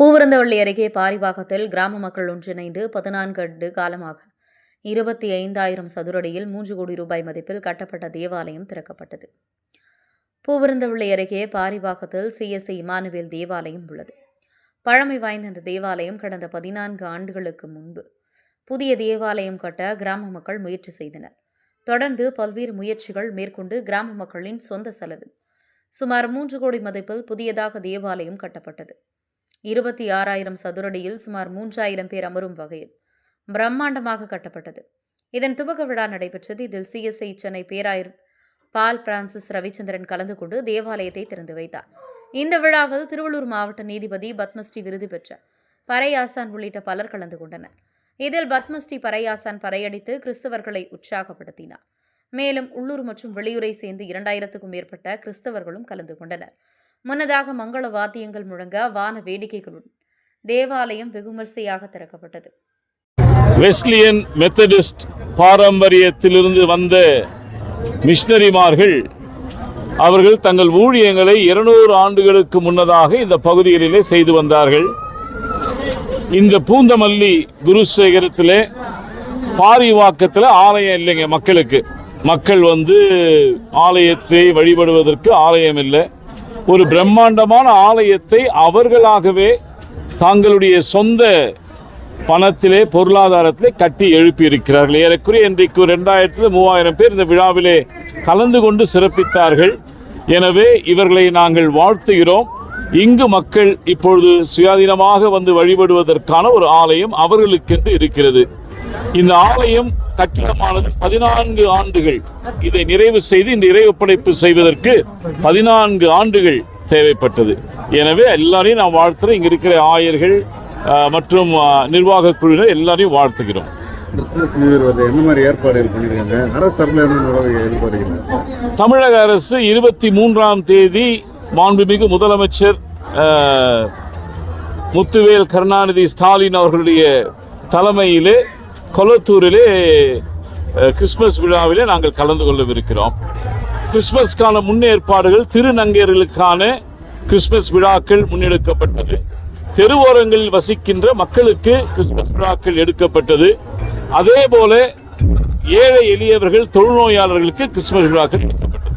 பூவிருந்தவள்ளி அருகே பாரிவாகத்தில் கிராம மக்கள் ஒன்றிணைந்து பதினான்கு ஆண்டு காலமாக இருபத்தி ஐந்தாயிரம் சதுரடியில் மூன்று கோடி ரூபாய் மதிப்பில் கட்டப்பட்ட தேவாலயம் திறக்கப்பட்டது. பூவிருந்தவள்ளி அருகே பாரிவாகத்தில் சிஎஸ்ஐ இமானுவேல் தேவாலயம் உள்ளது. பழமை வாய்ந்த இந்த தேவாலயம் கடந்த பதினான்கு ஆண்டுகளுக்கு முன்பு புதிய தேவாலயம் கட்ட கிராம மக்கள் முயற்சி செய்தனர். தொடர்ந்து பல்வேறு முயற்சிகள் மேற்கொண்டு கிராம மக்களின் சொந்த செலவில் சுமார் மூன்று கோடி மதிப்பில் புதியதாக தேவாலயம் கட்டப்பட்டது. இருபத்தி ஆறாயிரம் சதுரடியில் சுமார் மூன்றாயிரம் பேர் அமரும் வகையில் பிரம்மாண்டமாக கட்டப்பட்டது. இதன் துவக்க விழா நடைபெற்றது இதில் சிஎஸ்ஐ சென்னை பேராயர் பால் பிரான்சிஸ் ரவிச்சந்திரன் கலந்து கொண்டு தேவாலயத்தை திறந்து வைத்தார். இந்த விழாவில் திருவள்ளூர் மாவட்ட நீதிபதி பத்மஸ்ரீ விருது பெற்ற பறையாசான் உள்ளிட்ட பலர் கலந்து கொண்டனர். இதில் பத்மஸ்ரீ பறையாசான் பறையடித்து கிறிஸ்தவர்களை உற்சாகப்படுத்தினார். மேலும் உள்ளூர் மற்றும் வெளியூரை சேர்ந்து இரண்டாயிரத்துக்கும் மேற்பட்ட கிறிஸ்தவர்களும் கலந்து கொண்டனர். முன்னதாக மங்கள வாத்தியங்கள் முழங்க வான வேடிக்கைகளுடன் தேவாலயம் வெகுமரிசையாக திறக்கப்பட்டது. வெஸ்லியன் மெத்தடிஸ்ட் பாரம்பரியத்திலிருந்து வந்த மிஷனரிமார்கள் அவர்கள் தங்கள் ஊழியங்களை இருநூறு ஆண்டுகளுக்கு முன்னதாக இந்த பகுதிகளிலே செய்து வந்தார்கள். இந்த பூந்தமல்லி குருசேகரத்தில் பாரிவாக்கத்தில் ஆலயம் இல்லைங்க மக்களுக்கு. மக்கள் வந்து ஆலயத்தை வழிபடுவதற்கு ஆலயம் இல்லை. ஒரு பிரம்மாண்டமான ஆலயத்தை அவர்களாகவே தங்களுடைய சொந்த பணத்திலே பொருளாதாரத்திலே கட்டி எழுப்பியிருக்கிறார்கள். ஏறக்குறைய இன்றைக்கு ரெண்டாயிரத்தில் மூவாயிரம் பேர் இந்த விழாவிலே கலந்து கொண்டு சிறப்பித்தார்கள். எனவே இவர்களை நாங்கள் வாழ்த்துகிறோம். இங்கு மக்கள் இப்பொழுது சுயாதீனமாக வந்து வழிபடுவதற்கான ஒரு ஆலயம் அவர்களுக்கென்று இருக்கிறது. இந்த ஆலயம் கட்டிடமானது பதினான்கு ஆண்டுகள். இதை நிறைவு செய்து இந்த இறை ஒப்படைப்பு செய்வதற்கு பதினான்கு ஆண்டுகள் தேவைப்பட்டது. எனவே எல்லாரையும் நான் வாழ்த்துறேன். இங்க இருக்கிற ஆயர்கள் மற்றும் நிர்வாக குழுவினர் எல்லாரையும் வாழ்த்துகிறோம். தமிழக அரசு இருபத்தி மூன்றாம் தேதி மாண்புமிகு முதலமைச்சர் முத்துவேல் கருணாநிதி ஸ்டாலின் அவர்களுடைய தலைமையிலே கொளத்தூரிலே கிறிஸ்மஸ் விழாவிலே நாங்கள் கலந்து கொள்ளவிருக்கிறோம். கிறிஸ்மஸ்க்கான முன்னேற்பாடுகள் திருநங்கையர்களுக்கான கிறிஸ்மஸ் விழாக்கள் முன்னெடுக்கப்பட்டது. தெருவோரங்களில் வசிக்கின்ற மக்களுக்கு கிறிஸ்மஸ் விழாக்கள் எடுக்கப்பட்டது. அதே போல ஏழை எளியவர்கள் தொழுநோயாளர்களுக்கு கிறிஸ்மஸ் விழாக்கள் எடுக்கப்பட்டது.